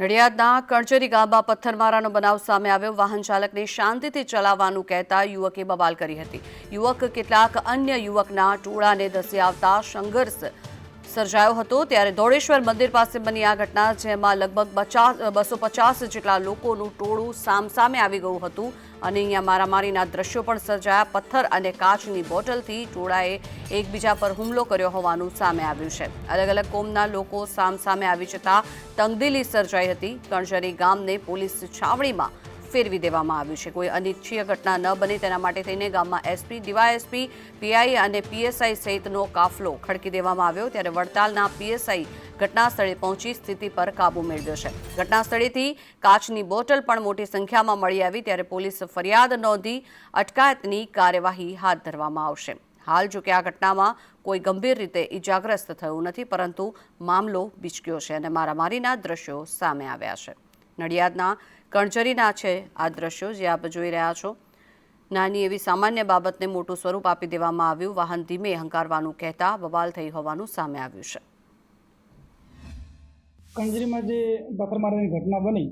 નડિયાદના કણચરી ગામમાં પથ્થરમારાનો બનાવ સામે આવ્યો. વાહન ચાલકને શાંતિથી ચલાવવાનું કહેતા યુવકે બબાલ કરી હતી. યુવક કેટલાક અન્ય યુવકના ટોળાને ધસી આવતા સંઘર્ષ સર્જાયો હતો. ત્યારે ધોળેશ્વર મંદિર પાસે બની આ ઘટના, જેમાં લગભગ બસો પચાસ જેટલા લોકોનું ટોળું સામસામે આવી ગયું હતું. અને અહીંયા મારામારીના દ્રશ્યો પણ સર્જાયા. પથ્થર અને કાચની બોટલથી ટોળાએ એકબીજા પર હુમલો કર્યો હોવાનું સામે આવ્યું છે. અલગ અલગ કોમના લોકો સામસામે આવી જતા તંગદિલી સર્જાઈ હતી. કણજરી ગામને પોલીસ છાવણીમાં ફેરવી દેવામાં આવ્યું છે. કોઈ અનિચ્છીય ઘટના ન બને તેના માટે થઈને ગામમાં એસપી, ડીવાયએસપી, પીઆઈ અને પીએસઆઈ સહિતનો કાફલો ખડકી દેવામાં આવ્યો. ત્યારે વડતાલના પીએસઆઈ ઘટના સ્થળે પહોંચી સ્થિતિ પર કાબુ મેળવ્યો છે. ઘટનાસ્થળેથી કાચની બોટલ પણ મોટી સંખ્યામાં મળી આવી, ત્યારે પોલીસ ફરિયાદ નોંધી અટકાયતની કાર્યવાહી હાથ ધરવામાં આવશે. હાલ, જો કે આ ઘટનામાં કોઈ ગંભીર રીતે ઇજાગ્રસ્ત થયું નથી, પરંતુ મામલો બિચક્યો છે અને મારામારીના દ્રશ્યો સામે આવ્યા છે. નડિયાદના કણજરીના છે આ દ્રશ્યો, જે આપ જોઈ રહ્યા છો. નાની એવી સામાન્ય બાબતને મોટું સ્વરૂપ આપી દેવામાં આવ્યું. વાહન ધીમે હંકારવાનું કહેતા બવાલ થઈ હોવાનું સામે આવ્યું છે. કંજરીમાં જે પથ્થરમારાની ઘટના બની,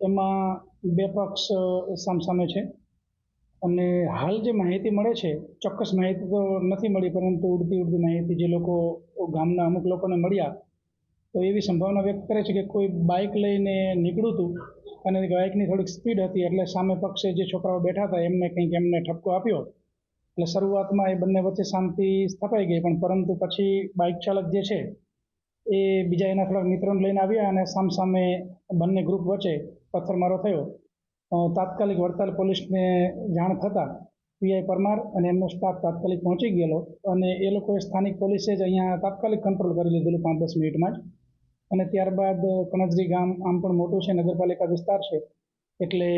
એમાં બે પક્ષ સામસામે છે. અને હાલ જે માહિતી મળે છે, ચોક્કસ માહિતી તો નથી મળી, પરંતુ ઉડતી ઉડતી માહિતી જે લોકો ગામના અમુક લોકોને મળ્યા, તો એવી સંભાવના વ્યક્ત કરે છે કે કોઈ બાઇક લઈને નીકળ્યું હતું અને બાઇકની થોડીક સ્પીડ હતી, એટલે સામે પક્ષે જે છોકરાઓ બેઠા હતા, એમને કંઈક એમને ઠપકો આપ્યો. એટલે શરૂઆતમાં એ બંને વચ્ચે શાંતિ સ્થપાઈ ગઈ, પણ પરંતુ પછી બાઇક ચાલક જે છે એ બીજા એના થોડાક મિત્રોને લઈને આવ્યા અને સામસામે બંને ગ્રુપ વચ્ચે પથ્થરમારો થયો. તાત્કાલિક વડતાલ પોલીસને જાણ થતાં પીઆઈ પરમાર અને એમનો સ્ટાફ તાત્કાલિક પહોંચી ગયેલો અને એ લોકોએ સ્થાનિક પોલીસે જ અહીંયા તાત્કાલિક કંટ્રોલ કરી લીધેલું પાંચ દસ મિનિટમાં જ. અને ત્યારબાદ કણજરી ગામ આમ પણ મોટું છે, નગરપાલિકા વિસ્તાર છે, એટલે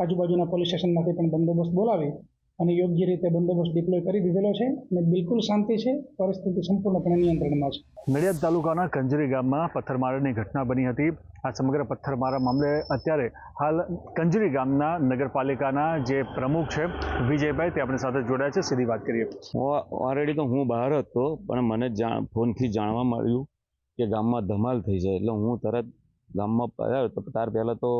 આજુબાજુના પોલીસ સ્ટેશનમાંથી પણ બંદોબસ્ત બોલાવી અને યોગ્ય રીતે બંદોબસ્ત ડિપ્લોય કરી દીધેલો છે અને બિલકુલ શાંતિ છે. પરિસ્થિતિ સંપૂર્ણપણે નિયંત્રણમાં છે. નડિયાદ તાલુકાના કંજરી ગામમાં પથ્થરમારાની ઘટના બની હતી. આ સમગ્ર પથ્થરમારા મામલે અત્યારે હાલ કંજરી ગામના નગરપાલિકાના જે પ્રમુખ છે વિજયભાઈ તે આપણી સાથે જોડાયા છે. સીધી વાત કરીએ. ઓલરેડી તો હું બહાર હતો પણ મને જાણ ફોનથી જાણવા મળ્યું કે ગામમાં ધમાલ થઈ જાય. એટલે હું તરત ગામમાં આવ્યો તો ત્યાર પહેલાં તો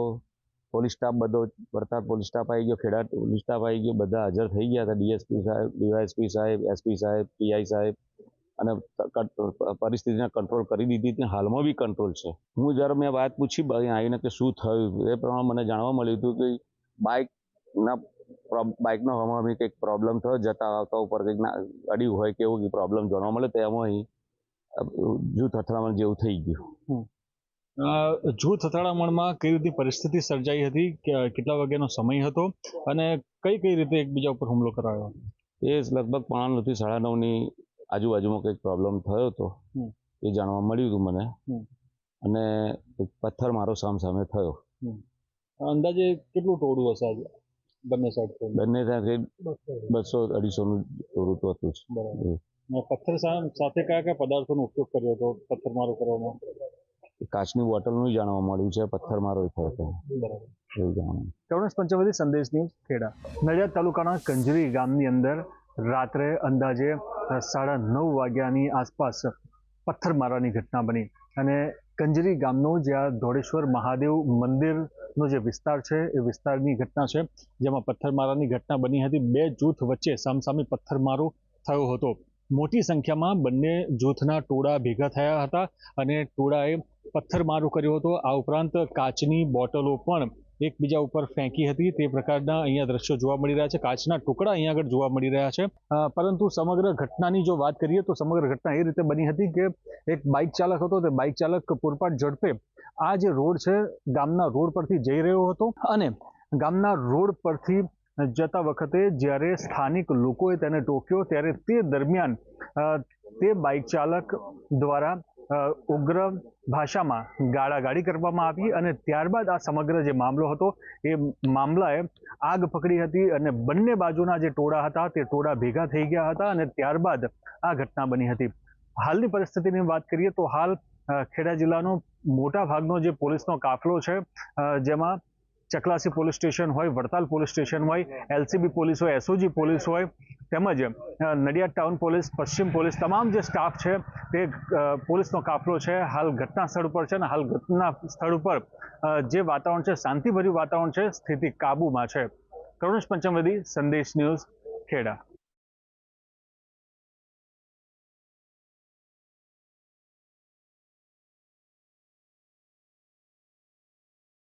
પોલીસ સ્ટાફ બધો વડતાલ પોલીસ સ્ટાફ આવી ગયો, ખેડા પોલીસ સ્ટાફ આવી ગયો, બધા હાજર થઈ ગયા હતા, ડીએસપી સાહેબ, ડીવાયએસપી સાહેબ, એસપી સાહેબ, પીઆઈ સાહેબ, અને પરિસ્થિતિને કંટ્રોલ કરી દીધી હતી હાલમાં બી કંટ્રોલ છે. હું જ્યારે મેં વાત પૂછી અહીં આવીને કે શું થયું, એ પ્રમાણે મને જાણવા મળ્યું હતું કે બાઇકના બાઇકનો હવામાં કંઈક પ્રોબ્લેમ થયો, જતા આવતા ઉપર કંઈક અડ્યું હોય કે એવું પ્રોબ્લેમ જાણવા મળે, તો એમાં અહીં જૂથ અથડામણ જેવું થઈ ગયું. જૂથ અથડામણમાં કઈ રીતની પરિસ્થિતિ સર્જાઈ હતી? કેટલા વાગ્યાનો સમય હતો? અને કઈ કઈ રીતે એકબીજા ઉપર હુમલો કરાયો? એ લગભગ પોણા નવથી સાડા નવની આજુબાજુમાં કંઈક પ્રોબ્લેમ થયો હતો. એ જાણવા મળ્યું હતું મને. અને એક પથ્થર મારો સામ સામે થયો. અંદાજે કેટલું ટોળું હશે આજે? બંને સાઈડ બંને ત્યાંથી બસો. અઢીસોનું તો હતું જ. પથ્થર સામે સાથે કયા કયા પદાર્થોનો ઉપયોગ કર્યો હતો પથ્થર મારો કરવામાં? કાચની બોટલનું જાણવા મળ્યું છે પથ્થરમારો થયો હતો. એવું જાણવા પંચવટી સંદેશ ન્યૂઝ ખેડા. નડિયાદ તાલુકાના કંજરી ગામની અંદર રાત્રે અંદાજે સાડા નવ વાગ્યાની આસપાસ પથ્થરમારાની ઘટના બની. અને કંજરી ગામનો જ્યાં ધોળેશ્વર મહાદેવ મંદિરનો જે વિસ્તાર છે એ વિસ્તારની ઘટના છે જેમાં પથ્થરમારાની ઘટના બની હતી. બે જૂથ વચ્ચે સામસામે પથ્થરમારો થયો હતો. મોટી સંખ્યામાં બંને જૂથના ટોળા ભેગા થયા હતા અને ટોળાએ પથ્થરમારો કર્યો હતો. આ ઉપરાંત કાચની બોટલો પણ એકબીજા ઉપર ફેંકી હતી. તે પ્રકારના અહીંયા દ્રશ્યો જોવા મળી રહ્યા છે. કાચના ટુકડા અહીંયા આગળ જોવા મળી રહ્યા છે. પરંતુ સમગ્ર ઘટનાની જો વાત કરીએ તો સમગ્ર ઘટના એ રીતે બની હતી કે એક બાઇક ચાલક હતો. તે બાઇક ચાલક પૂરપાટ ઝડપે આ જે રોડ છે ગામના રોડ પરથી જઈ રહ્યો હતો અને ગામના રોડ પરથી જતા વખતે જ્યારે સ્થાનિક લોકોએ તેને ટોક્યો, ત્યારે તે દરમિયાન તે બાઇક ચાલક દ્વારા ઉગ્ર ભાષામાં ગાળાગાળી કરવામાં આવી અને ત્યારબાદ આ સમગ્ર જે મામલો હતો, એ મામલાએ આગ પકડી હતી અને બંને બાજુના જે ટોળા હતા, તે ટોળા ભેગા થઈ ગયા હતા અને ત્યારબાદ આ ઘટના બની હતી. હાલની પરિસ્થિતિની વાત કરીએ તો હાલ ખેડા જિલ્લાનો મોટા ભાગનો જે પોલીસનો કાફલો છે જેમાં ચકલાસી પોલીસ સ્ટેશન હોય, વડતાલ પોલીસ સ્ટેશન હોય, એલસીબી પોલીસ હોય, એસઓજી પોલીસ હોય, તેમજ નડિયાદ ટાઉન પોલીસ, પશ્ચિમ પોલીસ, તમામ જે સ્ટાફ છે, તે પોલીસનો કાફલો છે. હાલ ઘટના સ્થળ ઉપર છે અને હાલ ઘટના સ્થળ ઉપર જે વાતાવરણ છે, શાંતિભર્યું વાતાવરણ છે, સ્થિતિ કાબૂમાં છે. કરુણેશ પંચમવેદી સંદેશ ન્યૂઝ ખેડા.